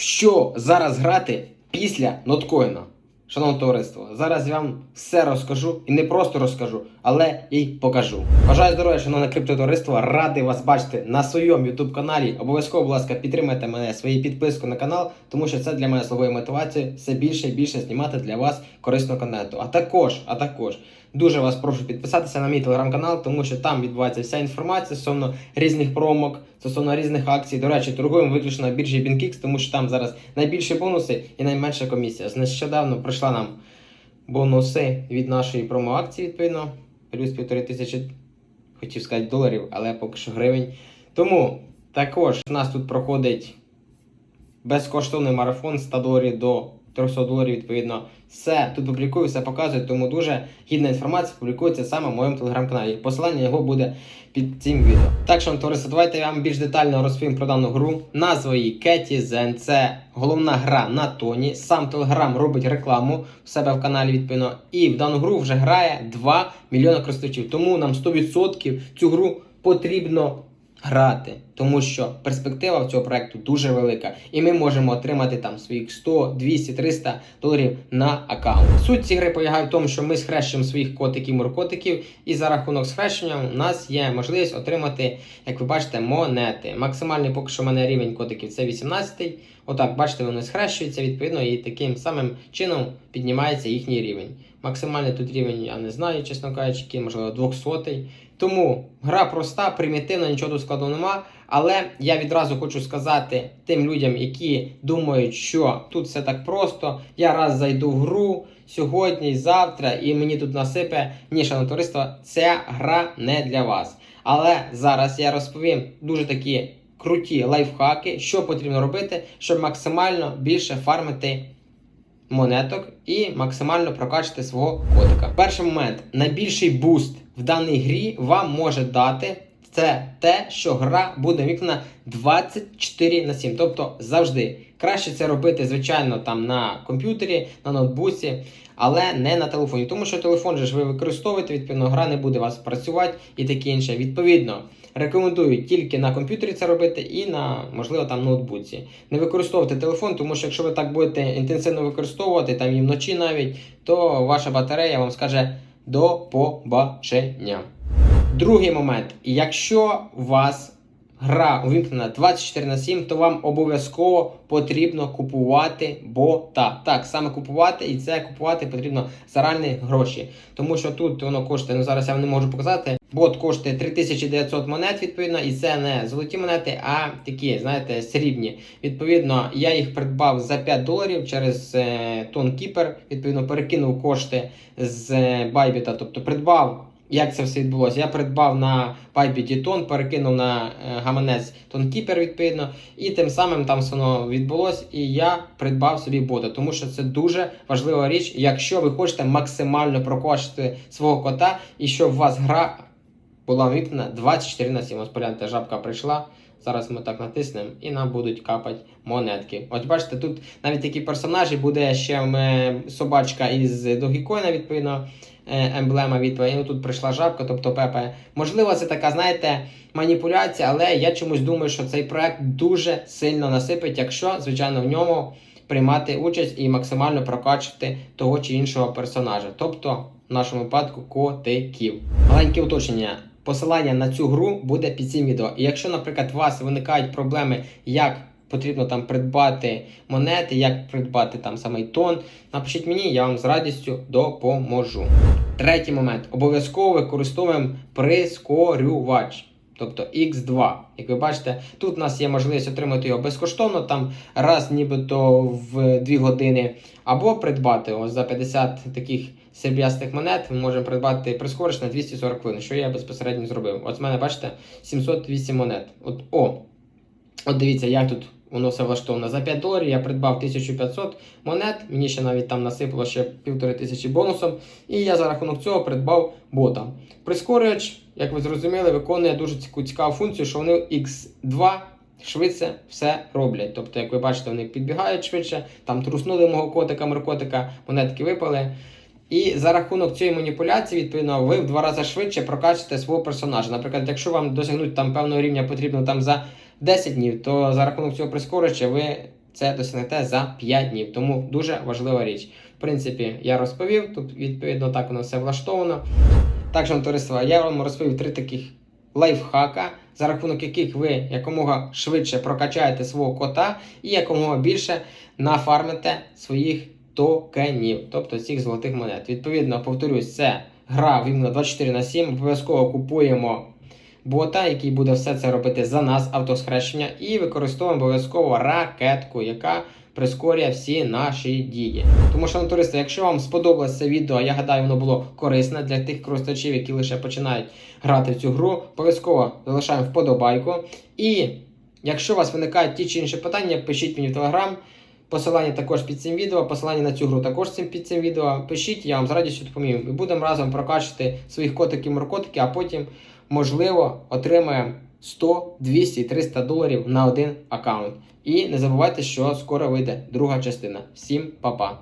що зараз грати після ноткоїна? Шановне товариство, зараз я вам все розкажу і не просто розкажу, але і покажу. Бажаю здоров'я, шановне криптотовариство, радий вас бачити на своєму youtube каналі. Обов'язково, будь ласка, підтримайте мене своєю підпискою на канал, тому що це для мене словою мотивацією все більше і більше знімати для вас корисного контенту. А також, а також дуже вас прошу підписатися на мій телеграм-канал, тому що там відбувається вся інформація стосовно різних промок, стосовно різних акцій. До речі, торгуємо виключно на біржі BinKix, тому що там зараз найбільші бонуси і найменша комісія. Нещодавно прийшла нам бонуси від нашої промо-акції, відповідно, плюс півтори тисячі, хотів сказати доларів, але поки що гривень. Тому також у нас тут проходить безкоштовний марафон з 100 доларів до 300 доларів, відповідно. Все тут публікую, все показую, тому дуже гідна інформація публікується саме в моєму телеграм-каналі. Посилання його буде під цим відео. Так що, товариство, давайте я вам більш детально розповім про дану гру. Назва її Кеті Зен. Це головна гра на тоні. Сам телеграм робить рекламу в себе в каналі, відповідно. І в дану гру вже грає 2 мільйони користувачів. Тому нам 100% цю гру потрібно грати, тому що перспектива в цього проекту дуже велика, і ми можемо отримати там своїх 100, 200, 300 доларів на аккаунт. Суть цієї гри полягає в тому, що ми схрещуємо своїх котиків, муркотиків, і за рахунок схрещення у нас є можливість отримати, як ви бачите, монети. Максимальний поки що в мене рівень котиків це 18. Отак, бачите, вони схрещуються відповідно, і таким самим чином піднімається їхній рівень. Максимальний тут рівень я не знаю, чесно кажучи, який, можливо, 200. Тому гра проста, примітивна, нічого тут складного нема. Але я відразу хочу сказати тим людям, які думають, що тут все так просто. Я раз зайду в гру сьогодні завтра, і мені тут насипе. Ні, шановне товариство, ця гра не для вас. Але зараз я розповім дуже такі круті лайфхаки, що потрібно робити, щоб максимально більше фармити монеток і максимально прокачати свого котика. Перший момент найбільший буст в даній грі вам може дати. Це те, що гра буде вікна 24 на 7, тобто завжди. Краще це робити, звичайно, там на комп'ютері, на ноутбуці, але не на телефоні. Тому що телефон же ж ви використовуєте, відповідно, гра не буде у вас працювати і таке інше. Відповідно, рекомендую тільки на комп'ютері це робити і на, можливо, там ноутбуці. Не використовуйте телефон, тому що якщо ви так будете інтенсивно використовувати, там і вночі навіть, то ваша батарея вам скаже до побачення. Другий момент. Якщо у вас гра увімкнена 24 на 7, то вам обов'язково потрібно купувати бота. Так, саме купувати, і це купувати потрібно за реальні гроші. Тому що тут воно коштує, ну зараз я вам не можу показати. Бот коштує 3900 монет, відповідно, і це не золоті монети, а такі, знаєте, срібні. Відповідно, я їх придбав за 5 доларів через е, TonKeeper, Відповідно, перекинув кошти з е, Bybit, тобто придбав. Як це все відбулося? Я придбав на Bybit тон, перекинув на е, гаманець TonKeeper, відповідно, і тим самим там все воно відбулося, і я придбав собі бота, тому що це дуже важлива річ, якщо ви хочете максимально прокачати свого кота, і щоб у вас гра була вікна 24 на 7. Ось погляньте, жабка прийшла. Зараз ми так натиснемо і нам будуть капати монетки. Ось бачите, тут навіть такі персонажі буде ще собачка із Догікоїна, відповідно, е, емблема відповідь. І тут прийшла жабка, тобто Пепе. Можливо, це така, знаєте, маніпуляція, але я чомусь думаю, що цей проект дуже сильно насипить, якщо, звичайно, в ньому приймати участь і максимально прокачувати того чи іншого персонажа. Тобто, в нашому випадку, котиків. Маленьке уточнення. Посилання на цю гру буде під цим відео. І якщо, наприклад, у вас виникають проблеми, як потрібно там придбати монети, як придбати там самий тон, напишіть мені, я вам з радістю допоможу. Третій момент. Обов'язково використовуємо прискорювач. Тобто X2. Як ви бачите, тут у нас є можливість отримати його безкоштовно, там раз нібито в 2 години, або придбати ось за 50 таких серб'ястих монет. Ми можемо придбати прискориш на 240 хвилин, що я безпосередньо зробив. От в мене, бачите, 708 монет. От о! От дивіться, як тут воно все влаштовано. За 5 доларів я придбав 1500 монет, мені ще навіть там насипало ще півтори тисячі бонусом. І я за рахунок цього придбав бота. Прискорювач, як ви зрозуміли, виконує дуже цікаву функцію, що вони X2 швидше все роблять. Тобто, як ви бачите, вони підбігають швидше, там труснули мого котика, меркотика, монетки випали. І за рахунок цієї маніпуляції, відповідно, ви в два рази швидше прокачуєте свого персонажа. Наприклад, якщо вам досягнути там певного рівня потрібно там за 10 днів, то за рахунок цього прискорювача ви це досягнете за 5 днів. Тому дуже важлива річ. В принципі, я розповів, тут відповідно так воно все влаштовано. Так, шановне товариство, я вам розповів три таких лайфхака, за рахунок яких ви якомога швидше прокачаєте свого кота і якомога більше нафармите своїх токенів, тобто цих золотих монет. Відповідно, повторюсь, це гра іменно 24 на 7. Обов'язково купуємо бота, який буде все це робити за нас, автосхрещення, і використовуємо обов'язково ракетку, яка прискорює всі наші дії. Тому, що товариство, якщо вам сподобалось це відео, я гадаю, воно було корисне для тих користувачів, які лише починають грати в цю гру, обов'язково залишаємо вподобайку. І якщо у вас виникають ті чи інші питання, пишіть мені в телеграм. Посилання також під цим відео, посилання на цю гру також під цим відео. Пишіть, я вам з радістю допомію. І будемо разом прокачувати своїх котиків моркотики, а потім, можливо, отримаємо 100, 200, 300 доларів на один аккаунт. І не забувайте, що скоро вийде друга частина. Всім па-па!